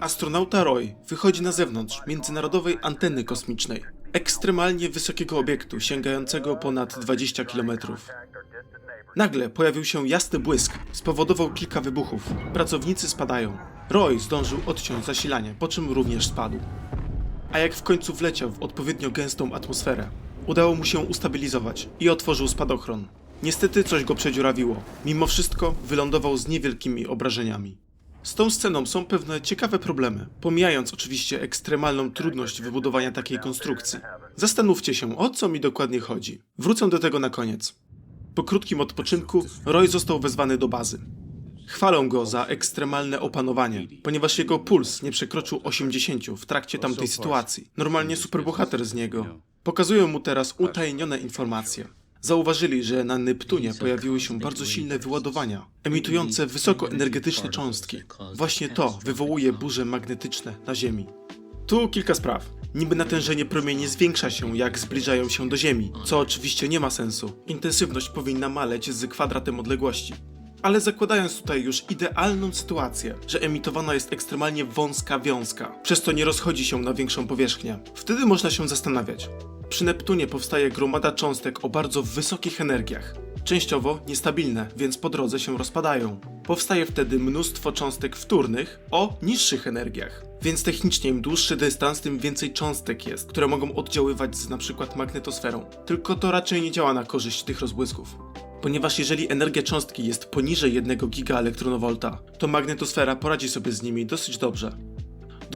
astronauta Roy wychodzi na zewnątrz międzynarodowej anteny kosmicznej, ekstremalnie wysokiego obiektu sięgającego ponad 20 km. Nagle pojawił się jasny błysk, spowodował kilka wybuchów. Pracownicy spadają. Roy zdążył odciąć zasilanie, po czym również spadł. A jak w końcu wleciał w odpowiednio gęstą atmosferę, udało mu się ustabilizować i otworzył spadochron. Niestety coś go przedziurawiło. Mimo wszystko wylądował z niewielkimi obrażeniami. Z tą sceną są pewne ciekawe problemy, pomijając oczywiście ekstremalną trudność wybudowania takiej konstrukcji. Zastanówcie się, o co mi dokładnie chodzi. Wrócę do tego na koniec. Po krótkim odpoczynku Roy został wezwany do bazy. Chwalą go za ekstremalne opanowanie, ponieważ jego puls nie przekroczył 80 w trakcie tamtej sytuacji. Normalnie superbohater z niego. Pokazują mu teraz utajnione informacje. Zauważyli, że na Neptunie pojawiły się bardzo silne wyładowania, emitujące wysokoenergetyczne cząstki. Właśnie to wywołuje burze magnetyczne na Ziemi. Tu kilka spraw. Niby natężenie promieni zwiększa się, jak zbliżają się do Ziemi, co oczywiście nie ma sensu. Intensywność powinna maleć z kwadratem odległości. Ale zakładając tutaj już idealną sytuację, że emitowana jest ekstremalnie wąska wiązka, przez to nie rozchodzi się na większą powierzchnię, wtedy można się zastanawiać. Przy Neptunie powstaje gromada cząstek o bardzo wysokich energiach, częściowo niestabilne, więc po drodze się rozpadają. Powstaje wtedy mnóstwo cząstek wtórnych o niższych energiach. Więc technicznie im dłuższy dystans, tym więcej cząstek jest, które mogą oddziaływać z np. magnetosferą. Tylko to raczej nie działa na korzyść tych rozbłysków. Ponieważ jeżeli energia cząstki jest poniżej 1 gigaelektronowolta, to magnetosfera poradzi sobie z nimi dosyć dobrze.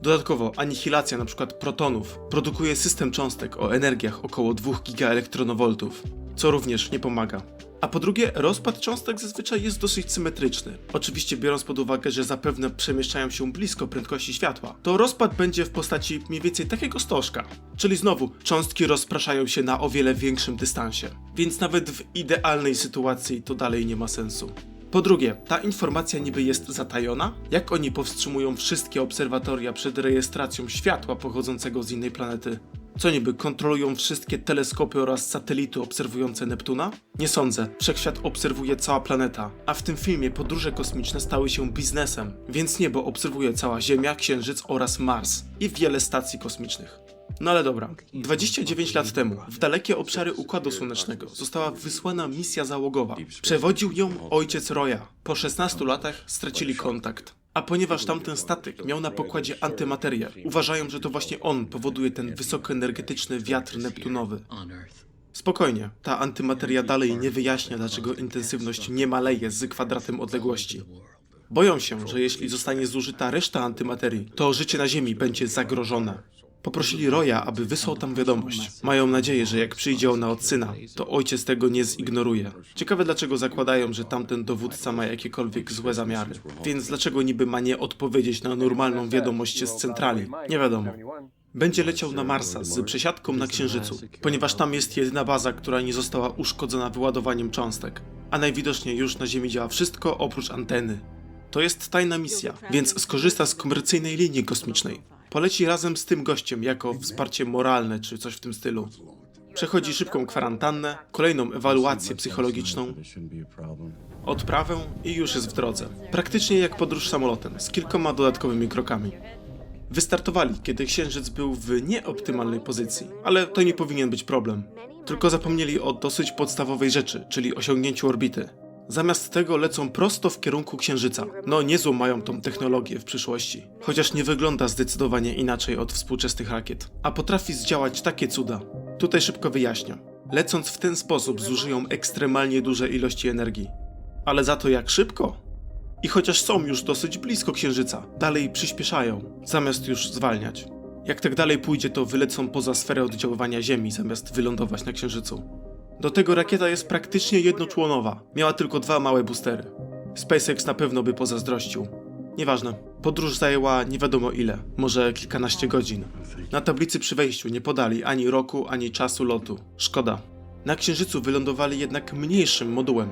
Dodatkowo anihilacja np. protonów produkuje system cząstek o energiach około 2 gigaelektronowoltów, co również nie pomaga. A po drugie, rozpad cząstek zazwyczaj jest dosyć symetryczny. Oczywiście biorąc pod uwagę, że zapewne przemieszczają się blisko prędkości światła, to rozpad będzie w postaci mniej więcej takiego stożka. Czyli znowu, cząstki rozpraszają się na o wiele większym dystansie. Więc nawet w idealnej sytuacji to dalej nie ma sensu. Po drugie, ta informacja niby jest zatajona? Jak oni powstrzymują wszystkie obserwatoria przed rejestracją światła pochodzącego z innej planety? Co niby kontrolują wszystkie teleskopy oraz satelity obserwujące Neptuna? Nie sądzę. Wszechświat obserwuje cała planeta, a w tym filmie podróże kosmiczne stały się biznesem, więc niebo obserwuje cała Ziemia, Księżyc oraz Mars i wiele stacji kosmicznych. No ale dobra. 29 lat temu w dalekie obszary Układu Słonecznego została wysłana misja załogowa. Przewodził ją ojciec Roya. Po 16 latach stracili kontakt. A ponieważ tamten statek miał na pokładzie antymaterię, uważają, że to właśnie on powoduje ten wysokoenergetyczny wiatr neptunowy. Spokojnie, ta antymateria dalej nie wyjaśnia, dlaczego intensywność nie maleje z kwadratem odległości. Boją się, że jeśli zostanie zużyta reszta antymaterii, to życie na Ziemi będzie zagrożone. Poprosili Roya, aby wysłał tam wiadomość. Mają nadzieję, że jak przyjdzie ona od syna, to ojciec tego nie zignoruje. Ciekawe dlaczego zakładają, że tamten dowódca ma jakiekolwiek złe zamiary. Więc dlaczego niby ma nie odpowiedzieć na normalną wiadomość z centrali? Nie wiadomo. Będzie leciał na Marsa z przesiadką na Księżycu, ponieważ tam jest jedyna baza, która nie została uszkodzona wyładowaniem cząstek. A najwidoczniej już na Ziemi działa wszystko oprócz anteny. To jest tajna misja, więc skorzysta z komercyjnej linii kosmicznej. Poleci razem z tym gościem jako wsparcie moralne czy coś w tym stylu. Przechodzi szybką kwarantannę, kolejną ewaluację psychologiczną, odprawę i już jest w drodze. Praktycznie jak podróż samolotem, z kilkoma dodatkowymi krokami. Wystartowali, kiedy księżyc był w nieoptymalnej pozycji, ale to nie powinien być problem. Tylko zapomnieli o dosyć podstawowej rzeczy, czyli osiągnięciu orbity. Zamiast tego lecą prosto w kierunku Księżyca. No niezłą mają tą technologię w przyszłości. Chociaż nie wygląda zdecydowanie inaczej od współczesnych rakiet. A potrafi zdziałać takie cuda. Tutaj szybko wyjaśniam. Lecąc w ten sposób zużyją ekstremalnie duże ilości energii. Ale za to jak szybko? I chociaż są już dosyć blisko Księżyca, dalej przyspieszają, zamiast już zwalniać. Jak tak dalej pójdzie, to wylecą poza sferę oddziaływania Ziemi, zamiast wylądować na Księżycu. Do tego rakieta jest praktycznie jednoczłonowa. Miała tylko dwa małe boostery. SpaceX na pewno by pozazdrościł. Nieważne. Podróż zajęła nie wiadomo ile, może kilkanaście godzin. Na tablicy przy wejściu nie podali ani roku, ani czasu lotu. Szkoda. Na Księżycu wylądowali jednak mniejszym modułem.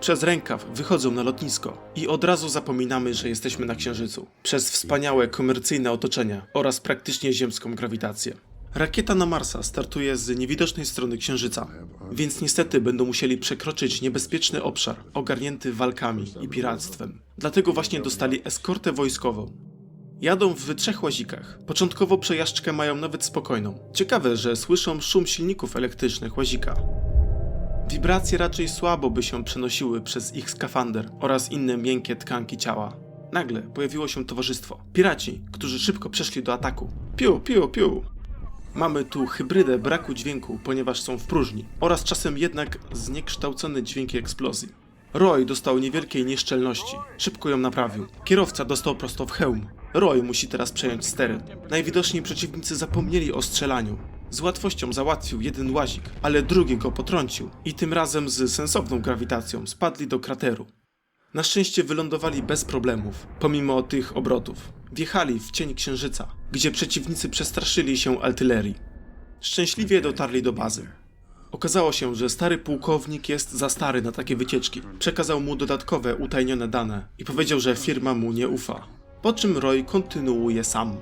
Przez rękaw wychodzą na lotnisko i od razu zapominamy, że jesteśmy na Księżycu. Przez wspaniałe komercyjne otoczenie oraz praktycznie ziemską grawitację. Rakieta na Marsa startuje z niewidocznej strony Księżyca, więc niestety będą musieli przekroczyć niebezpieczny obszar ogarnięty walkami i piractwem. Dlatego właśnie dostali eskortę wojskową. Jadą w trzech łazikach. Początkowo przejażdżkę mają nawet spokojną. Ciekawe, że słyszą szum silników elektrycznych łazika. Wibracje raczej słabo by się przenosiły przez ich skafander oraz inne miękkie tkanki ciała. Nagle pojawiło się towarzystwo. Piraci, którzy szybko przeszli do ataku. Piu, piu, piu. Mamy tu hybrydę braku dźwięku, ponieważ są w próżni, oraz czasem jednak zniekształcone dźwięki eksplozji. Roy dostał niewielkiej nieszczelności, szybko ją naprawił. Kierowca dostał prosto w hełm. Roy musi teraz przejąć stery. Najwidoczniej przeciwnicy zapomnieli o strzelaniu. Z łatwością załatwił jeden łazik, ale drugi go potrącił i tym razem z sensowną grawitacją spadli do krateru. Na szczęście wylądowali bez problemów, pomimo tych obrotów. Wjechali w cień księżyca, gdzie przeciwnicy przestraszyli się artylerii. Szczęśliwie dotarli do bazy. Okazało się, że stary pułkownik jest za stary na takie wycieczki. Przekazał mu dodatkowe utajnione dane i powiedział, że firma mu nie ufa. Po czym Roy kontynuuje sam.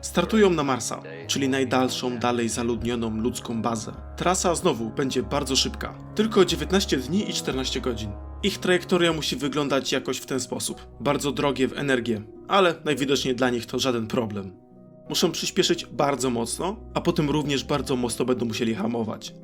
Startują na Marsa, czyli najdalszą dalej zaludnioną ludzką bazę. Trasa znowu będzie bardzo szybka, tylko 19 dni i 14 godzin. Ich trajektoria musi wyglądać jakoś w ten sposób. Bardzo drogie w energię, ale najwidoczniej dla nich to żaden problem. Muszą przyspieszyć bardzo mocno, a potem również bardzo mocno będą musieli hamować.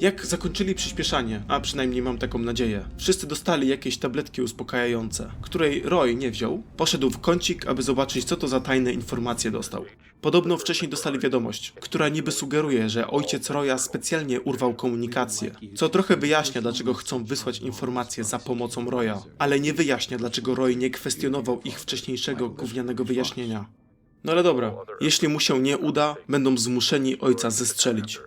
Jak zakończyli przyspieszanie, a przynajmniej mam taką nadzieję, wszyscy dostali jakieś tabletki uspokajające, której Roy nie wziął, poszedł w kącik, aby zobaczyć co to za tajne informacje dostał. Podobno wcześniej dostali wiadomość, która niby sugeruje, że ojciec Roya specjalnie urwał komunikację, co trochę wyjaśnia, dlaczego chcą wysłać informacje za pomocą Roya, ale nie wyjaśnia, dlaczego Roy nie kwestionował ich wcześniejszego gównianego wyjaśnienia. No ale dobra, jeśli mu się nie uda, będą zmuszeni ojca zestrzelić.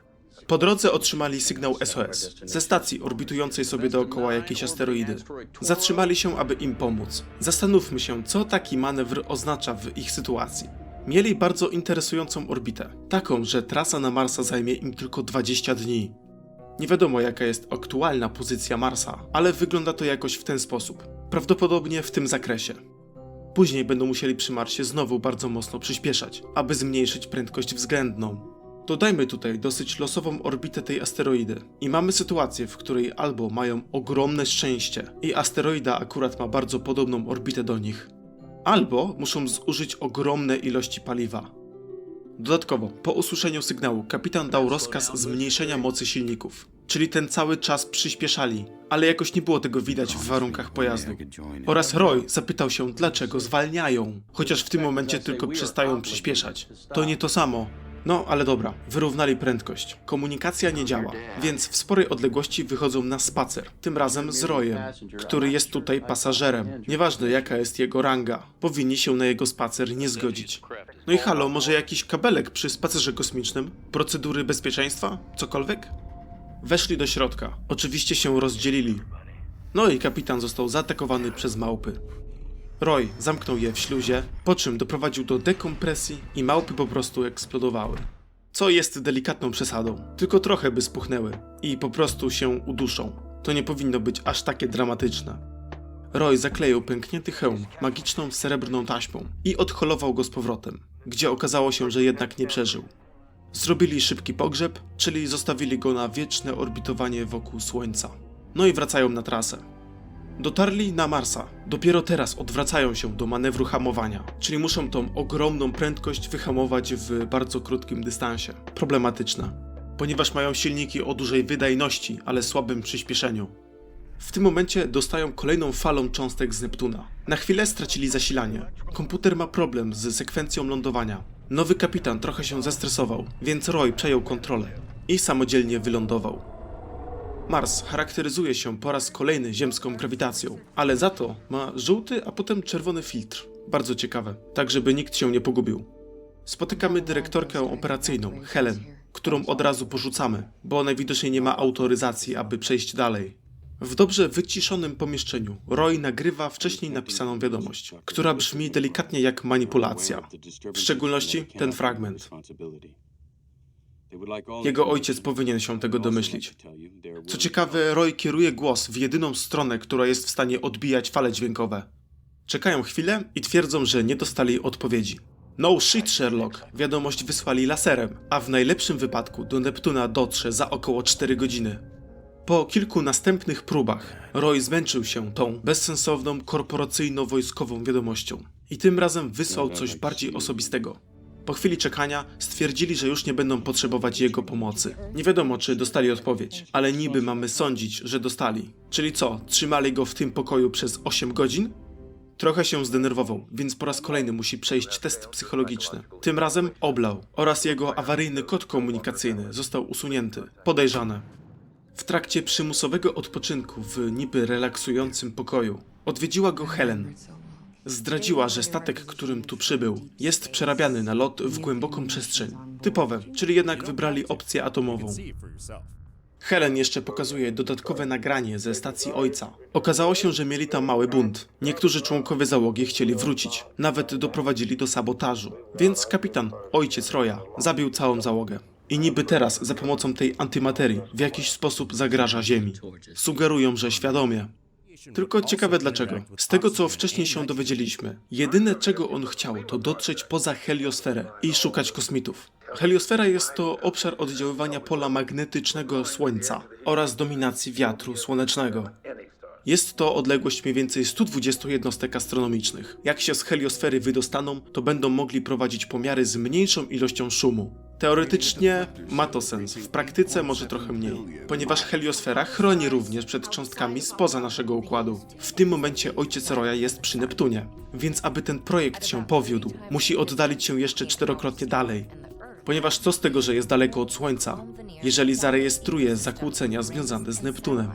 Po drodze otrzymali sygnał SOS ze stacji orbitującej sobie dookoła jakiejś asteroidy. Zatrzymali się, aby im pomóc. Zastanówmy się, co taki manewr oznacza w ich sytuacji. Mieli bardzo interesującą orbitę, taką, że trasa na Marsa zajmie im tylko 20 dni. Nie wiadomo jaka jest aktualna pozycja Marsa, ale wygląda to jakoś w ten sposób. Prawdopodobnie w tym zakresie. Później będą musieli przy Marsie znowu bardzo mocno przyspieszać, aby zmniejszyć prędkość względną. Dodajmy tutaj dosyć losową orbitę tej asteroidy i mamy sytuację, w której albo mają ogromne szczęście i asteroida akurat ma bardzo podobną orbitę do nich, albo muszą zużyć ogromne ilości paliwa. Dodatkowo, po usłyszeniu sygnału, kapitan dał rozkaz zmniejszenia mocy silników, czyli ten cały czas przyspieszali, ale jakoś nie było tego widać w warunkach pojazdu. Oraz Roy zapytał się, dlaczego zwalniają, chociaż w tym momencie tylko przestają przyspieszać. To nie to samo. No, ale dobra, wyrównali prędkość. Komunikacja nie działa, więc w sporej odległości wychodzą na spacer, tym razem z Royem, który jest tutaj pasażerem. Nieważne jaka jest jego ranga, powinni się na jego spacer nie zgodzić. No i halo, może jakiś kabelek przy spacerze kosmicznym? Procedury bezpieczeństwa? Cokolwiek? Weszli do środka. Oczywiście się rozdzielili. No i kapitan został zaatakowany przez małpy. Roy zamknął je w śluzie, po czym doprowadził do dekompresji i małpy po prostu eksplodowały. Co jest delikatną przesadą, tylko trochę by spuchnęły i po prostu się uduszą. To nie powinno być aż takie dramatyczne. Roy zakleił pęknięty hełm magiczną srebrną taśmą i odholował go z powrotem, gdzie okazało się, że jednak nie przeżył. Zrobili szybki pogrzeb, czyli zostawili go na wieczne orbitowanie wokół Słońca. No i wracają na trasę. Dotarli na Marsa. Dopiero teraz odwracają się do manewru hamowania, czyli muszą tą ogromną prędkość wyhamować w bardzo krótkim dystansie. Problematyczne, ponieważ mają silniki o dużej wydajności, ale słabym przyspieszeniu. W tym momencie dostają kolejną falą cząstek z Neptuna. Na chwilę stracili zasilanie. Komputer ma problem z sekwencją lądowania. Nowy kapitan trochę się zestresował, więc Roy przejął kontrolę i samodzielnie wylądował. Mars charakteryzuje się po raz kolejny ziemską grawitacją, ale za to ma żółty, a potem czerwony filtr. Bardzo ciekawe, tak żeby nikt się nie pogubił. Spotykamy dyrektorkę operacyjną, Helen, którą od razu porzucamy, bo najwidoczniej nie ma autoryzacji, aby przejść dalej. W dobrze wyciszonym pomieszczeniu Roy nagrywa wcześniej napisaną wiadomość, która brzmi delikatnie jak manipulacja. W szczególności ten fragment. Jego ojciec powinien się tego domyślić. Co ciekawe, Roy kieruje głos w jedyną stronę, która jest w stanie odbijać fale dźwiękowe. Czekają chwilę i twierdzą, że nie dostali odpowiedzi. No shit, Sherlock. Wiadomość wysłali laserem, a w najlepszym wypadku do Neptuna dotrze za około 4 godziny. Po kilku następnych próbach Roy zmęczył się tą bezsensowną korporacyjno-wojskową wiadomością. i tym razem wysłał coś bardziej osobistego. Po chwili czekania stwierdzili, że już nie będą potrzebować jego pomocy. Nie wiadomo, czy dostali odpowiedź, ale niby mamy sądzić, że dostali. Czyli co, trzymali go w tym pokoju przez 8 godzin? Trochę się zdenerwował, więc po raz kolejny musi przejść test psychologiczny. Tym razem oblał oraz jego awaryjny kod komunikacyjny został usunięty. Podejrzane. W trakcie przymusowego odpoczynku w niby relaksującym pokoju odwiedziła go Helen. Zdradziła, że statek, którym tu przybył, jest przerabiany na lot w głęboką przestrzeń. Typowe, czyli jednak wybrali opcję atomową. Helen jeszcze pokazuje dodatkowe nagranie ze stacji ojca. Okazało się, że mieli tam mały bunt. Niektórzy członkowie załogi chcieli wrócić, nawet doprowadzili do sabotażu. Więc kapitan, ojciec Roya, zabił całą załogę. I niby teraz za pomocą tej antymaterii w jakiś sposób zagraża Ziemi. Sugerują, że świadomie. Tylko ciekawe dlaczego. Z tego co wcześniej się dowiedzieliśmy, jedyne czego on chciał to dotrzeć poza heliosferę i szukać kosmitów. Heliosfera jest to obszar oddziaływania pola magnetycznego Słońca oraz dominacji wiatru słonecznego. Jest to odległość mniej więcej 120 jednostek astronomicznych. Jak się z heliosfery wydostaną, to będą mogli prowadzić pomiary z mniejszą ilością szumu. Teoretycznie ma to sens, w praktyce może trochę mniej, ponieważ heliosfera chroni również przed cząstkami spoza naszego układu. W tym momencie ojciec Roya jest przy Neptunie, więc aby ten projekt się powiódł, musi oddalić się jeszcze czterokrotnie dalej. Ponieważ co z tego, że jest daleko od Słońca, jeżeli zarejestruje zakłócenia związane z Neptunem?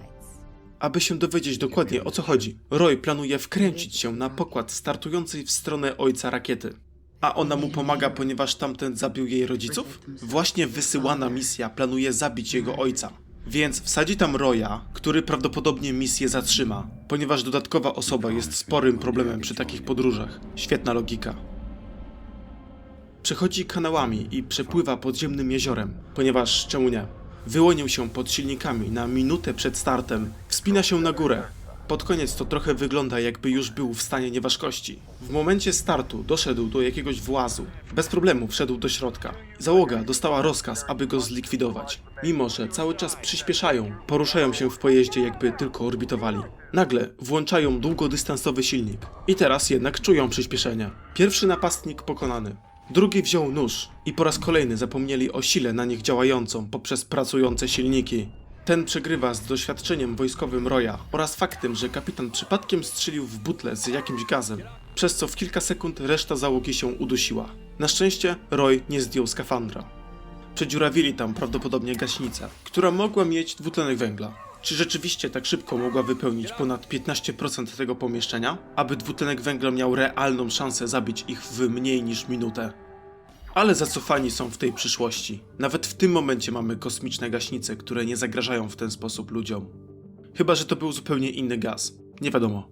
Aby się dowiedzieć dokładnie o co chodzi, Roy planuje wkręcić się na pokład startującej w stronę ojca rakiety. A ona mu pomaga, ponieważ tamten zabił jej rodziców? Właśnie wysyłana misja planuje zabić jego ojca. Więc wsadzi tam Roya, który prawdopodobnie misję zatrzyma, ponieważ dodatkowa osoba jest sporym problemem przy takich podróżach. Świetna logika. Przechodzi kanałami i przepływa podziemnym jeziorem, ponieważ czemu nie? Wyłonił się pod silnikami na minutę przed startem, wspina się na górę. Pod koniec to trochę wygląda jakby już był w stanie nieważkości. W momencie startu doszedł do jakiegoś włazu. Bez problemu wszedł do środka. Załoga dostała rozkaz, aby go zlikwidować. Mimo, że cały czas przyspieszają, poruszają się w pojeździe jakby tylko orbitowali. Nagle włączają długodystansowy silnik. I teraz jednak czują przyspieszenie. Pierwszy napastnik pokonany. Drugi wziął nóż i po raz kolejny zapomnieli o sile na nich działającą poprzez pracujące silniki. Ten przegrywa z doświadczeniem wojskowym Roya oraz faktem, że kapitan przypadkiem strzelił w butlę z jakimś gazem, przez co w kilka sekund reszta załogi się udusiła. Na szczęście Roy nie zdjął skafandra. Przedziurawili tam prawdopodobnie gaśnicę, która mogła mieć dwutlenek węgla. Czy rzeczywiście tak szybko mogła wypełnić ponad 15% tego pomieszczenia, aby dwutlenek węgla miał realną szansę zabić ich w mniej niż minutę? Ale zacofani są w tej przyszłości. Nawet w tym momencie mamy kosmiczne gaśnice, które nie zagrażają w ten sposób ludziom. Chyba, że to był zupełnie inny gaz. Nie wiadomo.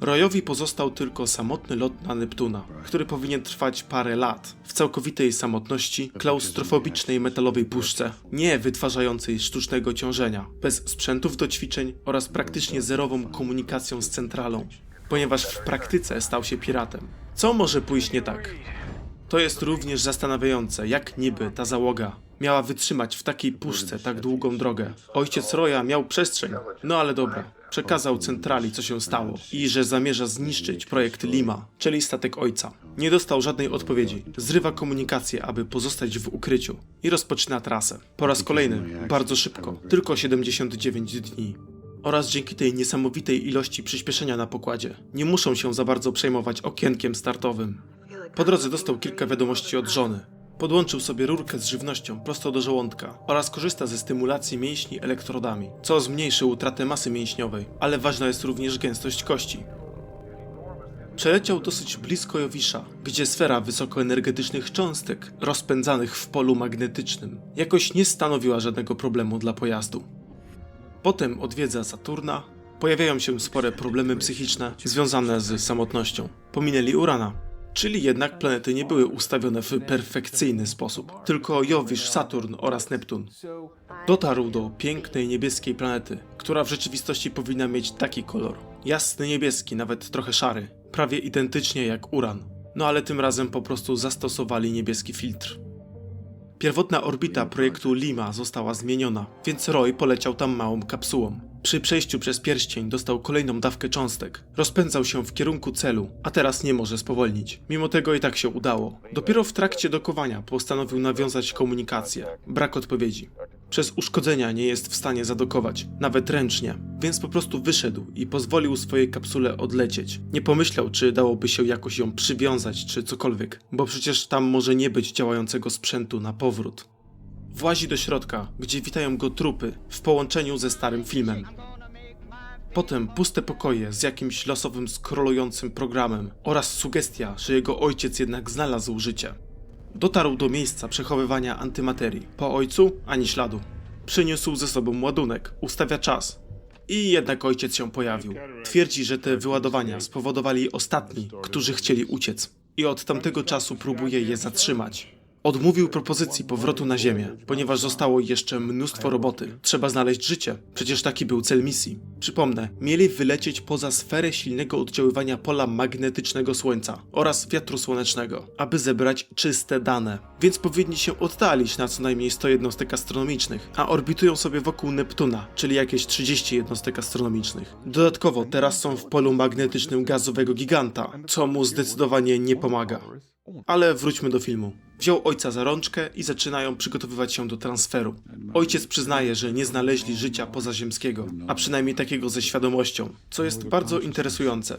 Royowi pozostał tylko samotny lot na Neptuna, który powinien trwać parę lat, w całkowitej samotności, klaustrofobicznej metalowej puszce, nie wytwarzającej sztucznego ciążenia, bez sprzętów do ćwiczeń oraz praktycznie zerową komunikacją z centralą, ponieważ w praktyce stał się piratem. Co może pójść nie tak? To jest również zastanawiające, jak niby ta załoga miała wytrzymać w takiej puszce tak długą drogę. Ojciec Roya miał przestrzeń, no ale dobra. Przekazał centrali, co się stało i że zamierza zniszczyć projekt Lima, czyli statek ojca. Nie dostał żadnej odpowiedzi. Zrywa komunikację, aby pozostać w ukryciu i rozpoczyna trasę. Po raz kolejny, bardzo szybko, tylko 79 dni. Oraz dzięki tej niesamowitej ilości przyspieszenia na pokładzie, nie muszą się za bardzo przejmować okienkiem startowym. Po drodze dostał kilka wiadomości od żony. Podłączył sobie rurkę z żywnością prosto do żołądka oraz korzysta ze stymulacji mięśni elektrodami, co zmniejszy utratę masy mięśniowej, ale ważna jest również gęstość kości. Przeleciał dosyć blisko Jowisza, gdzie sfera wysokoenergetycznych cząstek, rozpędzanych w polu magnetycznym, jakoś nie stanowiła żadnego problemu dla pojazdu. Potem odwiedza Saturna, pojawiają się spore problemy psychiczne związane z samotnością. Pominęli Urana, Czyli jednak planety nie były ustawione w perfekcyjny sposób, tylko Jowisz, Saturn oraz Neptun. Dotarł do pięknej niebieskiej planety, która w rzeczywistości powinna mieć taki kolor. Jasny niebieski, nawet trochę szary, prawie identycznie jak Uran. No ale tym razem po prostu zastosowali niebieski filtr. Pierwotna orbita projektu Lima została zmieniona, więc Roy poleciał tam małą kapsułą. Przy przejściu przez pierścień dostał kolejną dawkę cząstek. Rozpędzał się w kierunku celu, a teraz nie może spowolnić. Mimo tego i tak się udało. Dopiero w trakcie dokowania postanowił nawiązać komunikację. Brak odpowiedzi. Przez uszkodzenia nie jest w stanie zadokować, nawet ręcznie, więc po prostu wyszedł i pozwolił swojej kapsule odlecieć. Nie pomyślał, czy dałoby się jakoś ją przywiązać, czy cokolwiek, bo przecież tam może nie być działającego sprzętu na powrót. Włazi do środka, gdzie witają go trupy w połączeniu ze starym filmem. Potem puste pokoje z jakimś losowym skrolującym programem oraz sugestia, że jego ojciec jednak znalazł życie. Dotarł do miejsca przechowywania antymaterii. Po ojcu ani śladu. Przyniósł ze sobą ładunek, ustawia czas. I jednak ojciec się pojawił. Twierdzi, że te wyładowania spowodowali ostatni, którzy chcieli uciec. I od tamtego czasu próbuje je zatrzymać. Odmówił propozycji powrotu na Ziemię, ponieważ zostało jeszcze mnóstwo roboty. Trzeba znaleźć życie. Przecież taki był cel misji. Przypomnę, mieli wylecieć poza sferę silnego oddziaływania pola magnetycznego Słońca oraz wiatru słonecznego, aby zebrać czyste dane. Więc powinni się oddalić na co najmniej 100 jednostek astronomicznych, a orbitują sobie wokół Neptuna, czyli jakieś 30 jednostek astronomicznych. Dodatkowo teraz są w polu magnetycznym gazowego giganta, co mu zdecydowanie nie pomaga. Ale wróćmy do filmu. Wziął ojca za rączkę i zaczynają przygotowywać się do transferu. Ojciec przyznaje, że nie znaleźli życia pozaziemskiego, a przynajmniej takiego ze świadomością, co jest bardzo interesujące.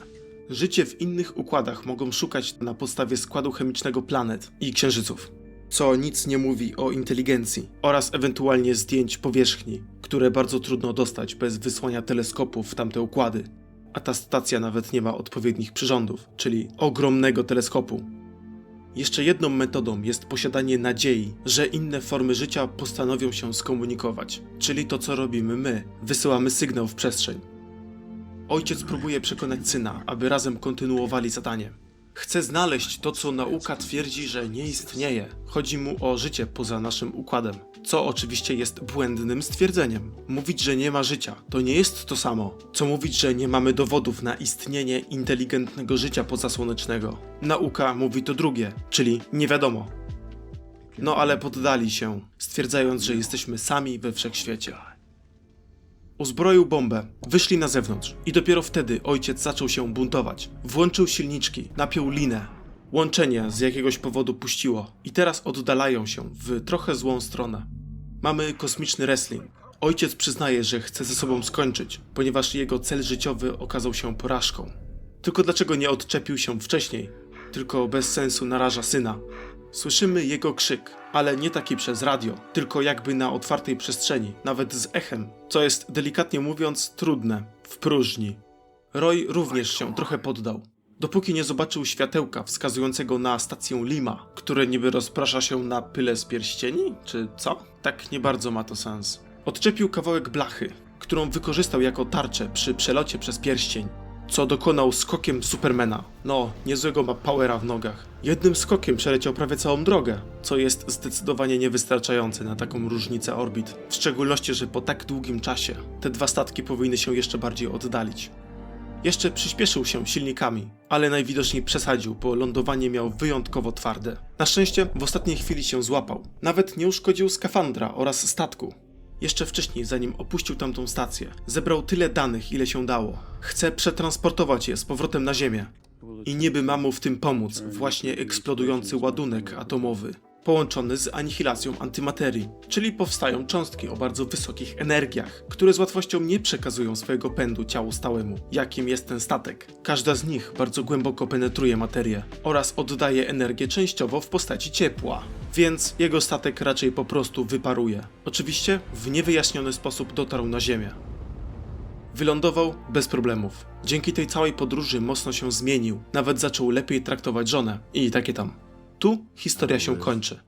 Życie w innych układach mogą szukać na podstawie składu chemicznego planet i księżyców, co nic nie mówi o inteligencji oraz ewentualnie zdjęć powierzchni, które bardzo trudno dostać bez wysłania teleskopów w tamte układy. A ta stacja nawet nie ma odpowiednich przyrządów, czyli ogromnego teleskopu, jeszcze jedną metodą jest posiadanie nadziei, że inne formy życia postanowią się skomunikować, czyli to co robimy my, wysyłamy sygnał w przestrzeń. Ojciec próbuje przekonać syna, aby razem kontynuowali zadanie. Chce znaleźć to, co nauka twierdzi, że nie istnieje. Chodzi mu o życie poza naszym układem, co oczywiście jest błędnym stwierdzeniem. Mówić, że nie ma życia, to nie jest to samo, co mówić, że nie mamy dowodów na istnienie inteligentnego życia pozasłonecznego. Nauka mówi to drugie, czyli nie wiadomo. No ale poddali się, stwierdzając, że jesteśmy sami we wszechświecie. Uzbroił bombę, wyszli na zewnątrz i dopiero wtedy ojciec zaczął się buntować. Włączył silniczki, napiął linę. Łączenie z jakiegoś powodu puściło i teraz oddalają się w trochę złą stronę. Mamy kosmiczny wrestling. Ojciec przyznaje, że chce ze sobą skończyć, ponieważ jego cel życiowy okazał się porażką. Tylko dlaczego nie odczepił się wcześniej? Tylko bez sensu naraża syna. Słyszymy jego krzyk, ale nie taki przez radio, tylko jakby na otwartej przestrzeni, nawet z echem, co jest delikatnie mówiąc trudne, w próżni. Roy również się trochę poddał. Dopóki nie zobaczył światełka wskazującego na stację Lima, które niby rozprasza się na pyle z pierścieni, czy co? Tak nie bardzo ma to sens. Odczepił kawałek blachy, którą wykorzystał jako tarczę przy przelocie przez pierścień, co dokonał skokiem Supermana. No, niezłego ma powera w nogach. Jednym skokiem przeleciał prawie całą drogę, co jest zdecydowanie niewystarczające na taką różnicę orbit. W szczególności, że po tak długim czasie te dwa statki powinny się jeszcze bardziej oddalić. Jeszcze przyspieszył się silnikami, ale najwidoczniej przesadził, bo lądowanie miał wyjątkowo twarde. Na szczęście w ostatniej chwili się złapał. Nawet nie uszkodził skafandra oraz statku. Jeszcze wcześniej, zanim opuścił tamtą stację, zebrał tyle danych, ile się dało. Chce przetransportować je z powrotem na Ziemię. I niby ma mu w tym pomóc właśnie eksplodujący ładunek atomowy, połączony z anihilacją antymaterii, czyli powstają cząstki o bardzo wysokich energiach, które z łatwością nie przekazują swojego pędu ciału stałemu, jakim jest ten statek. Każda z nich bardzo głęboko penetruje materię oraz oddaje energię częściowo w postaci ciepła, więc jego statek raczej po prostu wyparuje. Oczywiście w niewyjaśniony sposób dotarł na Ziemię. Wylądował bez problemów. Dzięki tej całej podróży mocno się zmienił, nawet zaczął lepiej traktować żonę i takie tam. Tu historia się kończy.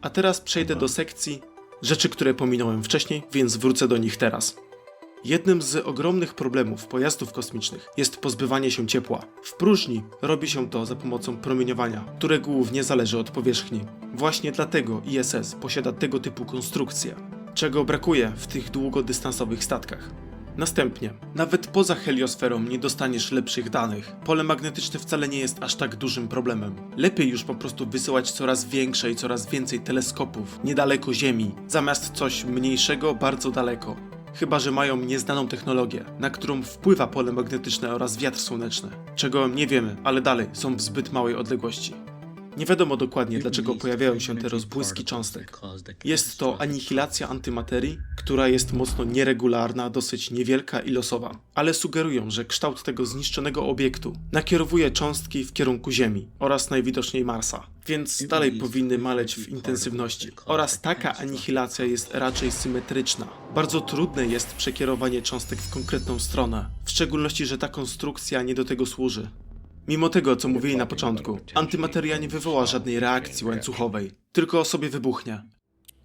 A teraz przejdę do sekcji rzeczy, które pominąłem wcześniej, więc wrócę do nich teraz. Jednym z ogromnych problemów pojazdów kosmicznych jest pozbywanie się ciepła. W próżni robi się to za pomocą promieniowania, które głównie zależy od powierzchni. Właśnie dlatego ISS posiada tego typu konstrukcje, czego brakuje w tych długodystansowych statkach. Następnie, nawet poza heliosferą nie dostaniesz lepszych danych. Pole magnetyczne wcale nie jest aż tak dużym problemem. Lepiej już po prostu wysyłać coraz większe i coraz więcej teleskopów niedaleko Ziemi, zamiast coś mniejszego bardzo daleko. chyba że mają nieznaną technologię, na którą wpływa pole magnetyczne oraz wiatr słoneczny, czego nie wiemy, ale dalej są w zbyt małej odległości. Nie wiadomo dokładnie, dlaczego pojawiają się te rozbłyski cząstek. Jest to anihilacja antymaterii, która jest mocno nieregularna, dosyć niewielka i losowa, ale sugerują, że kształt tego zniszczonego obiektu nakierowuje cząstki w kierunku Ziemi oraz najwidoczniej Marsa, więc dalej powinny maleć w intensywności. Oraz taka anihilacja jest raczej symetryczna. Bardzo trudne jest przekierowanie cząstek w konkretną stronę, w szczególności, że ta konstrukcja nie do tego służy. Mimo tego, co mówili na początku, antymateria nie wywoła żadnej reakcji łańcuchowej, tylko sobie wybuchnie.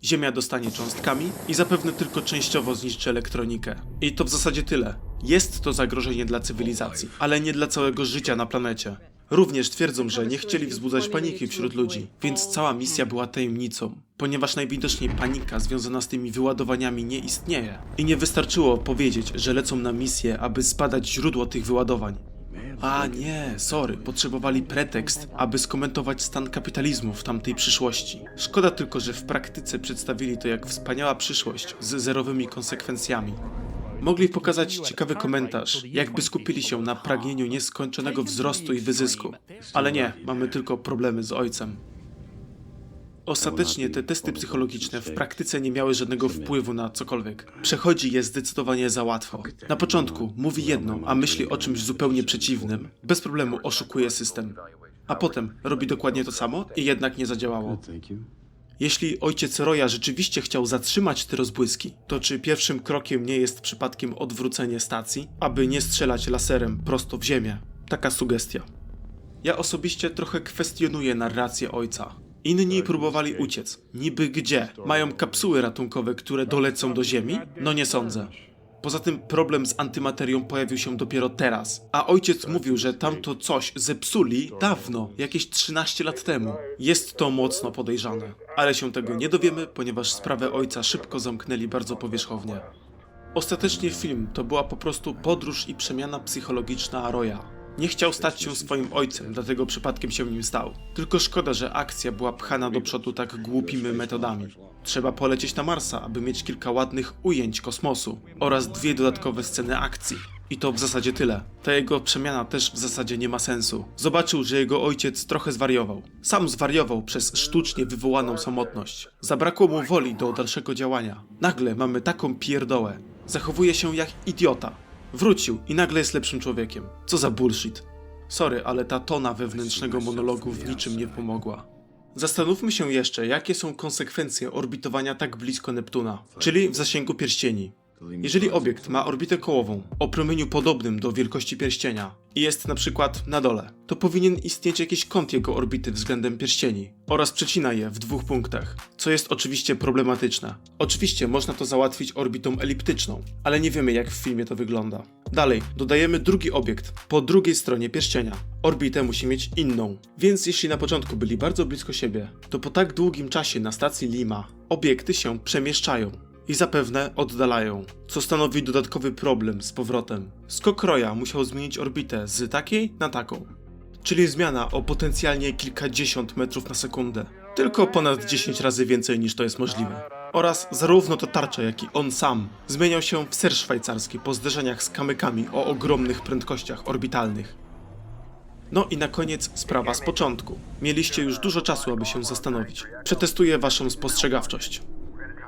Ziemia dostanie cząstkami i zapewne tylko częściowo zniszczy elektronikę. I to w zasadzie tyle. Jest to zagrożenie dla cywilizacji, ale nie dla całego życia na planecie. Również twierdzą, że nie chcieli wzbudzać paniki wśród ludzi, więc cała misja była tajemnicą, ponieważ najwidoczniej panika związana z tymi wyładowaniami nie istnieje. I nie wystarczyło powiedzieć, że lecą na misję, aby zbadać źródło tych wyładowań. A nie, sorry, potrzebowali pretekst, aby skomentować stan kapitalizmu w tamtej przyszłości. Szkoda tylko, że w praktyce przedstawili to jak wspaniała przyszłość z zerowymi konsekwencjami. Mogli pokazać ciekawy komentarz, jakby skupili się na pragnieniu nieskończonego wzrostu i wyzysku. Ale nie, mamy tylko problemy z ojcem. Ostatecznie te testy psychologiczne w praktyce nie miały żadnego wpływu na cokolwiek. Przechodzi je zdecydowanie za łatwo. Na początku mówi jedno, a myśli o czymś zupełnie przeciwnym. Bez problemu oszukuje system. A potem robi dokładnie to samo i jednak nie zadziałało. Jeśli ojciec Roya rzeczywiście chciał zatrzymać te rozbłyski, to czy pierwszym krokiem nie jest przypadkiem odwrócenie stacji, aby nie strzelać laserem prosto w ziemię? Taka sugestia. Ja osobiście trochę kwestionuję narrację ojca. Inni próbowali uciec. Niby gdzie? Mają kapsuły ratunkowe, które dolecą do Ziemi? No nie sądzę. Poza tym problem z antymaterią pojawił się dopiero teraz. A ojciec mówił, że tamto coś zepsuli dawno, jakieś 13 lat temu. Jest to mocno podejrzane. Ale się tego nie dowiemy, ponieważ sprawę ojca szybko zamknęli bardzo powierzchownie. Ostatecznie film to była po prostu podróż i przemiana psychologiczna Roya. Nie chciał stać się swoim ojcem, dlatego przypadkiem się nim stał. Tylko szkoda, że akcja była pchana do przodu tak głupimi metodami. Trzeba polecieć na Marsa, aby mieć kilka ładnych ujęć kosmosu oraz dwie dodatkowe sceny akcji. I to w zasadzie tyle. Ta jego przemiana też w zasadzie nie ma sensu. Zobaczył, że jego ojciec trochę zwariował. Sam zwariował przez sztucznie wywołaną samotność. Zabrakło mu woli do dalszego działania. Nagle mamy taką pierdołę. Zachowuje się jak idiota. Wrócił i nagle jest lepszym człowiekiem. Co za bullshit. Sorry, ale ta tona wewnętrznego monologu w niczym nie pomogła. Zastanówmy się jeszcze, jakie są konsekwencje orbitowania tak blisko Neptuna, czyli w zasięgu pierścieni. Jeżeli obiekt ma orbitę kołową o promieniu podobnym do wielkości pierścienia i jest na przykład na dole, to powinien istnieć jakiś kąt jego orbity względem pierścieni oraz przecina je w dwóch punktach, co jest oczywiście problematyczne. Oczywiście można to załatwić orbitą eliptyczną, ale nie wiemy jak w filmie to wygląda. Dalej, dodajemy drugi obiekt po drugiej stronie pierścienia. Orbitę musi mieć inną, więc jeśli na początku byli bardzo blisko siebie, to po tak długim czasie na stacji Lima obiekty się przemieszczają i zapewne oddalają, co stanowi dodatkowy problem z powrotem. Skok Roya musiał zmienić orbitę z takiej na taką, czyli zmiana o potencjalnie kilkadziesiąt metrów na sekundę. Tylko ponad 10 razy więcej niż to jest możliwe. Oraz zarówno to tarcza, jak i on sam zmieniał się w ser szwajcarski po zderzeniach z kamykami o ogromnych prędkościach orbitalnych. No i na koniec sprawa z początku. Mieliście już dużo czasu, aby się zastanowić. Przetestuję waszą spostrzegawczość.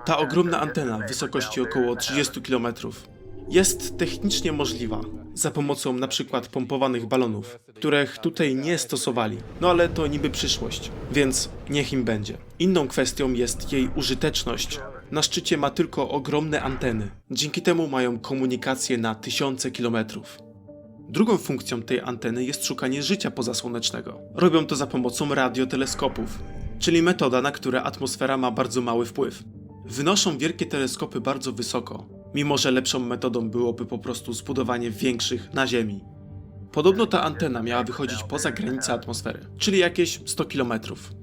Ta ogromna antena w wysokości około 30 km jest technicznie możliwa za pomocą na przykład pompowanych balonów, których tutaj nie stosowali. No ale to niby przyszłość, więc niech im będzie. Inną kwestią jest jej użyteczność. Na szczycie ma tylko ogromne anteny. Dzięki temu mają komunikację na tysiące kilometrów. Drugą funkcją tej anteny jest szukanie życia pozasłonecznego. Robią to za pomocą radioteleskopów, czyli metoda, na które atmosfera ma bardzo mały wpływ. Wynoszą wielkie teleskopy bardzo wysoko, mimo że lepszą metodą byłoby po prostu zbudowanie większych na Ziemi. Podobno ta antena miała wychodzić poza granicę atmosfery, czyli jakieś 100 km,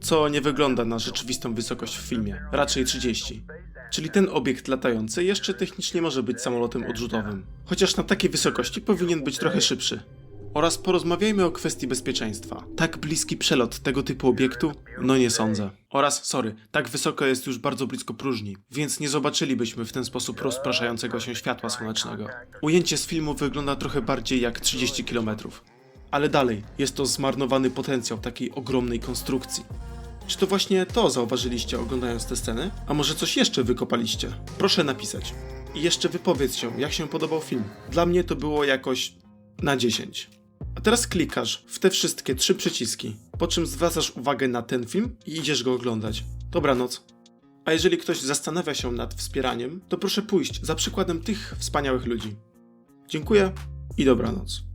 co nie wygląda na rzeczywistą wysokość w filmie, raczej 30. Czyli ten obiekt latający jeszcze technicznie może być samolotem odrzutowym, chociaż na takiej wysokości powinien być trochę szybszy. Oraz porozmawiajmy o kwestii bezpieczeństwa. Tak bliski przelot tego typu obiektu? No nie sądzę. Oraz, sorry, tak wysoko jest już bardzo blisko próżni, więc nie zobaczylibyśmy w ten sposób rozpraszającego się światła słonecznego. Ujęcie z filmu wygląda trochę bardziej jak 30 km. Ale dalej, jest to zmarnowany potencjał takiej ogromnej konstrukcji. Czy to właśnie to zauważyliście oglądając tę scenę? A może coś jeszcze wykopaliście? Proszę napisać. I jeszcze wypowiedz się, jak się podobał film. Dla mnie to było jakoś na 10. A teraz klikasz w te wszystkie trzy przyciski, po czym zwracasz uwagę na ten film i idziesz go oglądać. Dobranoc. A jeżeli ktoś zastanawia się nad wspieraniem, to proszę pójść za przykładem tych wspaniałych ludzi. Dziękuję i dobranoc.